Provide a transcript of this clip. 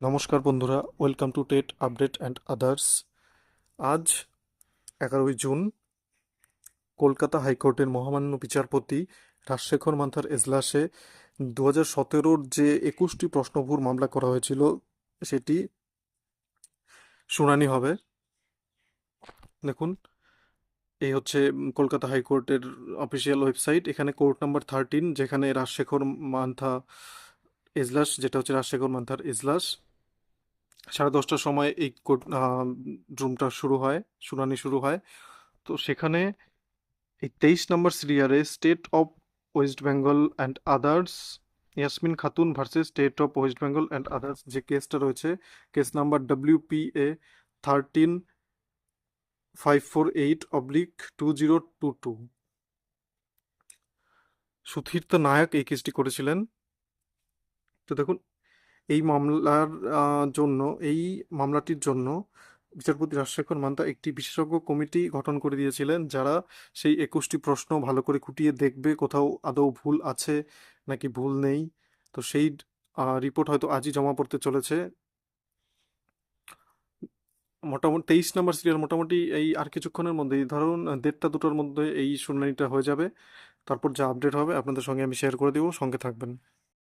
নমস্কার বন্ধুরা, welcome to TET update and others. আজ এগারোই জুন, কলকাতা হাইকোর্টের মহামান্য বিচারপতি রাজশেখর মান্থার এজলাসে দু হাজার সতেরোর যে একুশটি প্রশ্নভুর মামলা করা হয়েছিল, সেটি শুনানি হবে। দেখুন, এই হচ্ছে কলকাতা হাইকোর্টের অফিসিয়াল ওয়েবসাইট, এখানে কোর্ট নাম্বার থার্টিন, যেখানে রাজশেখর মান্থা এজলাস, যেটা হচ্ছে রাজশেখর মান্থার এজলাস। সাড়ে দশটার সময় এই কোর্ট রুমটা শুরু হয়, শুনানি শুরু হয়। তো সেখানে এই তেইশ নম্বর সিরিয়ারে state of West Bengal and others, Yasmin Khatun versus state of West Bengal and others যে কেসটা রয়েছে, case number W P A thirteen five four eight oblique two zero two two. সুধীর্ত Nayak এই কেসটি করেছিলেন। তো দেখুন এই মামলার জন্য, এই মামলাটির জন্য বিচারপতি রাজশেখর মান্তা একটি বিশেষজ্ঞ কমিটি গঠন করে দিয়েছিলেন, যারা সেই একুশটি প্রশ্ন ভালো করে খুঁটিয়ে দেখবে কোথাও আদৌ ভুল আছে নাকি ভুল নেই। তো সেই রিপোর্ট হয়তো আজই জমা পড়তে চলেছে। মোটামুটি তেইশ নম্বর সিরিয়াল মোটামুটি এই আর কিছুক্ষণের মধ্যেই, ধরুন দেড়টা দুটোর মধ্যে এই শুনানিটা হয়ে যাবে, তারপর যা আপডেট হবে আপনাদের সঙ্গে আমি শেয়ার করে দেবো, সঙ্গে থাকবেন।